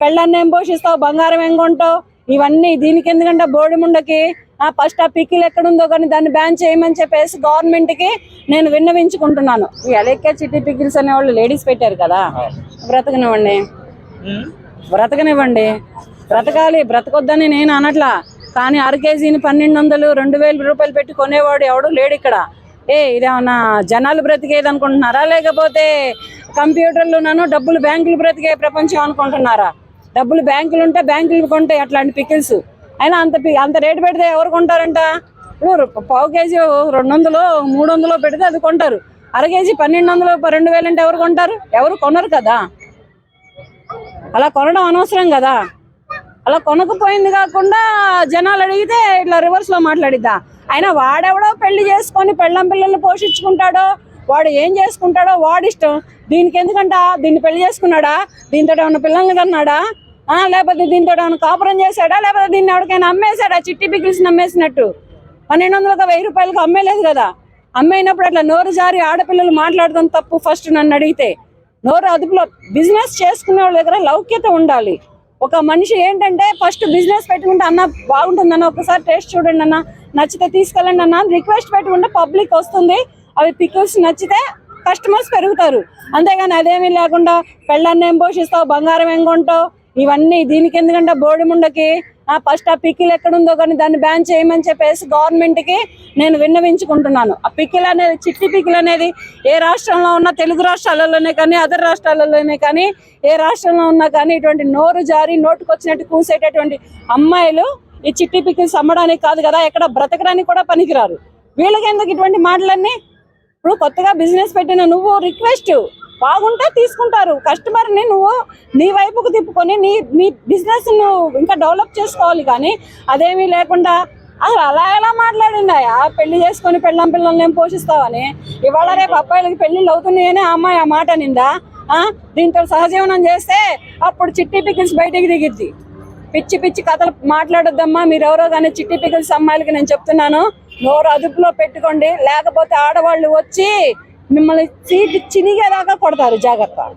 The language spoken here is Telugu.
పెళ్ళాన్ని ఏం పోషిస్తావు? బంగారం ఏం కొంటావు? ఇవన్నీ దీనికి ఎందుకంటే బోడి ముండకి ఆ ఫస్ట్ ఆ పికిల్ ఎక్కడుందో కానీ దాన్ని బ్యాన్ చేయమని చెప్పేసి గవర్నమెంట్కి నేను విన్నవించుకుంటున్నాను. ఈ అలెక్క చిట్టి పికిల్స్ అనే వాళ్ళు లేడీస్ పెట్టారు కదా. బ్రతకనివ్వండి. బ్రతకనివ్వండి. బ్రతకాలి బ్రతకొద్దని నేను అనట్లా. కానీ అర కేజీని పన్నెండు వందలు రెండు వేల రూపాయలు పెట్టి కొనేవాడు ఎవడు లేడు ఇక్కడ. ఏ ఇదేమన్నా జనాలు బ్రతికేది అనుకుంటున్నారా? లేకపోతే కంప్యూటర్లున్నాను డబ్బులు బ్యాంకులు బ్రతికే ప్రపంచం అనుకుంటున్నారా? డబ్బులు బ్యాంకులు ఉంటే బ్యాంకులు కొంటాయి అట్లాంటి పికిల్స్. అయినా అంత అంత రేటు పెడితే ఎవరు కొంటారంట? ఇప్పుడు పావు కేజీ రెండు వందలు మూడు వందలు పెడితే అది కొంటారు. అర కేజీ పన్నెండు వందలు రెండు వేలు అంటే ఎవరు కొంటారు? ఎవరు కొనరు కదా. అలా కొనడం అనవసరం కదా. అలా కొనకపోయింది కాకుండా జనాలు అడిగితే ఇట్లా రివర్స్లో మాట్లాడిద్దా. అయినా వాడెవడో పెళ్ళి చేసుకొని పెళ్ళం పిల్లల్ని పోషించుకుంటాడో వాడు ఏం చేసుకుంటాడో వాడిష్టం దీనికి ఎందుకంట? దీన్ని పెళ్ళి చేసుకున్నాడా? దీంతో ఏమైనా పిల్లల్ని కన్నాడా? ఆ, లేకపోతే దీంతో ఏమైనా కాపురం చేశాడా? లేకపోతే దీన్ని ఎవరికైనా అమ్మేశాడా? చిట్టి పిగిల్సి అమ్మేసినట్టు. పన్నెండు వందలకు వెయ్యి రూపాయలకు అమ్మేలేదు కదా. అమ్మైనప్పుడు అట్లా నోరు జారి ఆడపిల్లలు మాట్లాడడం తప్పు ఫస్ట్ నన్ను అడిగితే. నోరు అదుపులో బిజినెస్ చేసుకునే వాళ్ళ దగ్గర లౌక్యత ఉండాలి. ఒక మనిషి ఏంటంటే ఫస్ట్ బిజినెస్ పెట్టుకుంటే అన్న బాగుంటుందన్న ఒకసారి టేస్ట్ చూడండి అన్న నచ్చితే తీసుకెళ్ళండి అన్న రిక్వెస్ట్ పెట్టుకుంటే పబ్లిక్ వస్తుంది. అవి పికిల్స్ నచ్చితే కస్టమర్స్ పెరుగుతారు. అంతేగాని అదేమీ లేకుండా పెళ్ళాన్ని ఏం పోషిస్తావు బంగారం ఏం కొంటావు? ఇవన్నీ దీనికి ఎందుకంటే బోర్డు ముండకి ఆ ఫస్ట్ ఆ పికిల్ ఎక్కడుందో కానీ దాన్ని బ్యాన్ చేయమని చెప్పేసి గవర్నమెంట్కి నేను విన్నవించుకుంటున్నాను. ఆ పికిల్ అనేది చిట్టి పికిల్ అనేది ఏ రాష్ట్రంలో ఉన్న తెలుగు రాష్ట్రాలలోనే కానీ అదర్ రాష్ట్రాలలోనే కానీ ఏ రాష్ట్రంలో ఉన్నా కానీ ఇటువంటి నోరు జారి నోటుకొచ్చినట్టు కూసేటటువంటి అమ్మాయిలు ఈ చిట్టి పికిల్స్ అమ్మడానికి కాదు కదా ఎక్కడ బ్రతకడానికి కూడా పనికిరారు. వీళ్ళకి ఎందుకు ఇటువంటి మాటలన్నీ? ఇప్పుడు కొత్తగా బిజినెస్ పెట్టిన నువ్వు రిక్వెస్ట్ బాగుంటే తీసుకుంటారు. కస్టమర్ని నువ్వు నీ వైపుకు తిప్పుకొని నీ మీ బిజినెస్ నువ్వు ఇంకా డెవలప్ చేసుకోవాలి కానీ అదేమీ లేకుండా అసలు అలా ఎలా మాట్లాడిందాయా పెళ్ళి చేసుకొని పెళ్ళం పిల్లల్ని ఏం పోషిస్తావని? ఇవాళ రేపు అబ్బాయిలకి పెళ్ళిళ్ళు అవుతున్నాయని ఆ అమ్మాయి ఆ మాట నిందా ఆ? దీంతో సహజీవనం చేస్తే అప్పుడు చిట్టి పికిల్స్ బయటికి దిగిద్ది. పిచ్చి పిచ్చి కథలు మాట్లాడొద్దమ్మా మీరెవరో కానీ చిట్టి పికిల్స్ అమ్మాయిలకి నేను చెప్తున్నాను. నోరు అదుపులో పెట్టుకోండి. లేకపోతే ఆడవాళ్ళు వచ్చి మిమ్మల్ని సీట్ చినిగేదాకా కొడతారు. జాగ్రత్త.